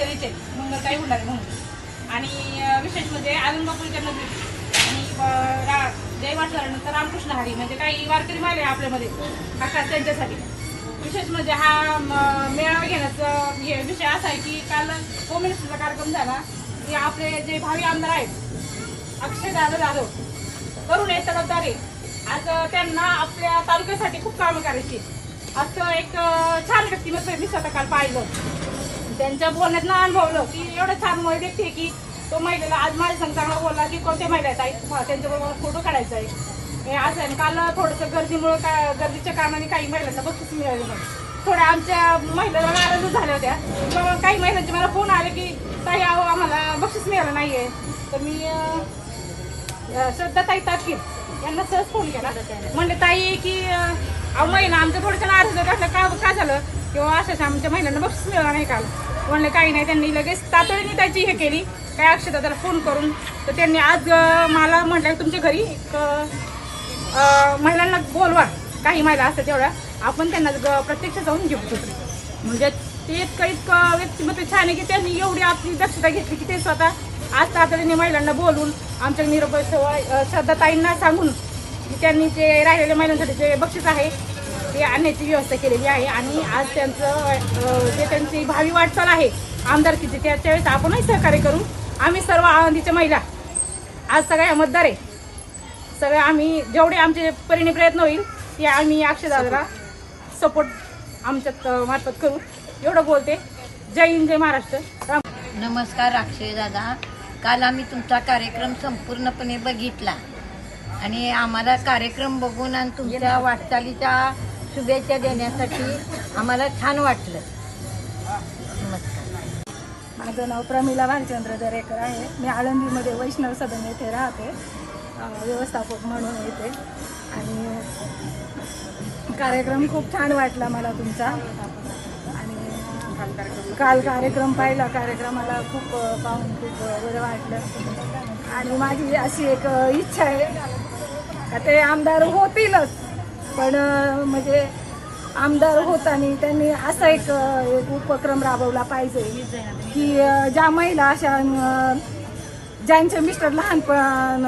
मग काही होणार म्हणून. आणि विशेष म्हणजे आनंद बापूच्या आणि रा जय वाटल्यानंतर रामकृष्ण हरी म्हणजे काही वारकरी माले आपल्यामध्ये. खास त्यांच्यासाठी. विशेष म्हणजे हा मेळावा घेण्याचा हे विषय असा आहे की काल होम कार्यक्रम झाला. की आपले जे भावी आमदार आहेत अक्षय दादा जाधव करून आहेत तडफदारे आज त्यांना आपल्या तालुक्यासाठी खूप कामं करायची. असं एक छान व्यक्तिमत्व मी स्वतः काल पाहिलं. त्यांच्या बोलण्यात अनुभवलं की एवढं छान मुळे देखते की तो महिलेला आज माझ्या संग चांगला बोलला की कोणत्या महिला आहेत? आई त्यांच्याबरोबर फोटो काढायचा आहे. हे असं आहे. काल थोडंसं गर्दीमुळं का गर्दीच्या कारणाने काही महिलांना बक्षीस मिळाली नाही. थोड्या आमच्या महिलेला नाराज झाल्या होत्या. मग काही महिलांचे मला फोन आले की ताई अहो आम्हाला बक्षीस मिळालं नाही आहे तर मी श्रद्धा ताई ताकीर यांना सहज फोन केला. म्हणले ताई की अहो महिला आमच्या थोडंसं नाराज असलं का का झालं? किंवा अशाच आमच्या महिलांना बक्षीस मिळाला नाही काल. म्हणले काही नाही त्यांनी लगेच तातडीने त्याची हे केली. काय अक्षता त्याला फोन करून. तर त्यांनी आज मला म्हटलं तुमच्या घरी एक महिलांना बोलवा. काही महिला असतात तेवढ्या. आपण त्यांना ग- प्रत्यक्ष जाऊन घेऊ शकतो म्हणजे ते इतकं इतकं व्यक्तिमत्व छान आहे की त्यांनी एवढी आपली दक्षता घेतली की ते स्वतः आज तातडीने महिलांना बोलून आमच्या निरोप श्रद्धाताईंना सांगून की त्यांनी जे राहिलेल्या महिलांसाठी जे बक्षीस आहे ते आणण्याची व्यवस्था केलेली आहे आणि आज त्यांचं जे त्यांची भावी वाटचाल आहे आमदारकीची त्याच्या वेळेस आपणही सहकार्य करू. आम्ही सर्व आळंदीच्या महिला. आज सगळ्या मतदार आहे. सगळे आम्ही जेवढे आमचे परिणी प्रयत्न होईल ते आम्ही अक्षयदादाला सपोर्ट आमच्या अं, मार्फत करू. एवढं बोलते. जय हिंद जय महाराष्ट्र. राम. नमस्कार अक्षय दादा. काल आम्ही तुमचा कार्यक्रम संपूर्णपणे बघितला. आणि आम्हाला कार्यक्रम बघून आणि तुमच्या वाटचालीच्या शुभेच्छा देण्यासाठी आम्हाला छान वाटलं. नमस्कार. माझं नाव प्रमिला भालचंद्र दरेकर आहे. मी आळंदीमध्ये वैष्णव सदन येथे राहते. व्यवस्थापक म्हणून येते आणि कार्यक्रम खूप छान वाटला मला तुमचा. आणि काल कार्यक्रम पाहिला. कार्यक्रमाला खूप पाहून खूप बरं वाटलं. आणि माझी अशी एक इच्छा आहे का ते आमदार होतीलच. पण म्हणजे आमदार होताना त्यांनी असा एक एक उपक्रम राबवला पाहिजे की ज्या महिला अशा ज्यांचे मिस्टर लहानपण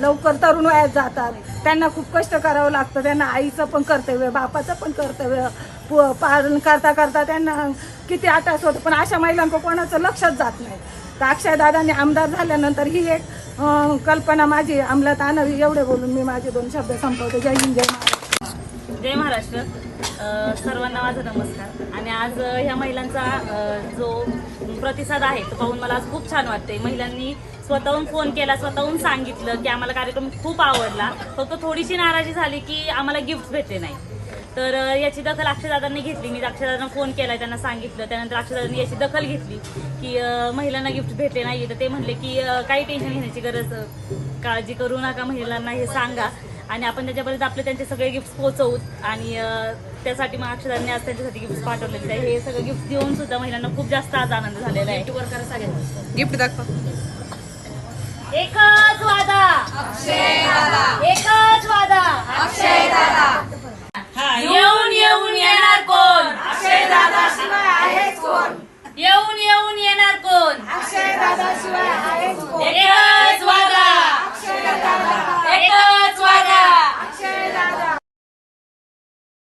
लवकर तरुण वयात जातात त्यांना खूप कष्ट करावं लागतं त्यांना आईचं पण कर्तव्य बापाचं पण कर्तव्य प- पालन करता करता त्यांना किती आटास होतं पण अशा महिलांक कोणाचं लक्षच जात नाही. तर अक्षयदादांनी आमदार झाल्यानंतर ही एक कल्पना माझी अंमलात आणावी एवढे बोलून मी माझे दोन शब्द संपवते. जय हिंद जय महाराज जय महाराष्ट्र. सर्वांना माझा नमस्कार. आणि आज ह्या महिलांचा जो प्रतिसाद आहे तो पाहून मला आज खूप छान वाटते महिलांनी स्वतःहून फोन केला स्वतःहून सांगितलं की आम्हाला कार्यक्रम खूप आवडला. फक्त थोडीशी नाराजी झाली की आम्हाला गिफ्ट भेटले नाही. तर याची दखल अक्षयदादांनी घेतली. मी अक्षयदादांना फोन केला त्यांना सांगितलं. त्यानंतर अक्षयदादांनी याची दखल घेतली की महिलांना गिफ्ट भेटले नाही तर ते म्हणले की काही टेन्शन घेण्याची गरज काळजी करू नका महिलांना हे सांगा. आणि आपण त्याच्यापर्यंत आपले त्यांचे सगळे गिफ्ट पोहोचवू. आणि त्यासाठी मग आज त्यांच्यासाठी गिफ्ट पाठवलेले आहे हे सगळं गिफ्ट देऊन सुद्धा महिलांना खूप जास्त आज आनंद झालेला आहे. गिफ्ट दाखवा. एकच वादा. एकच वादा. येऊन येऊन येणार कोण? कोण? येऊन येऊन येणार कोण? अक्षय दादा शिवाय आहेच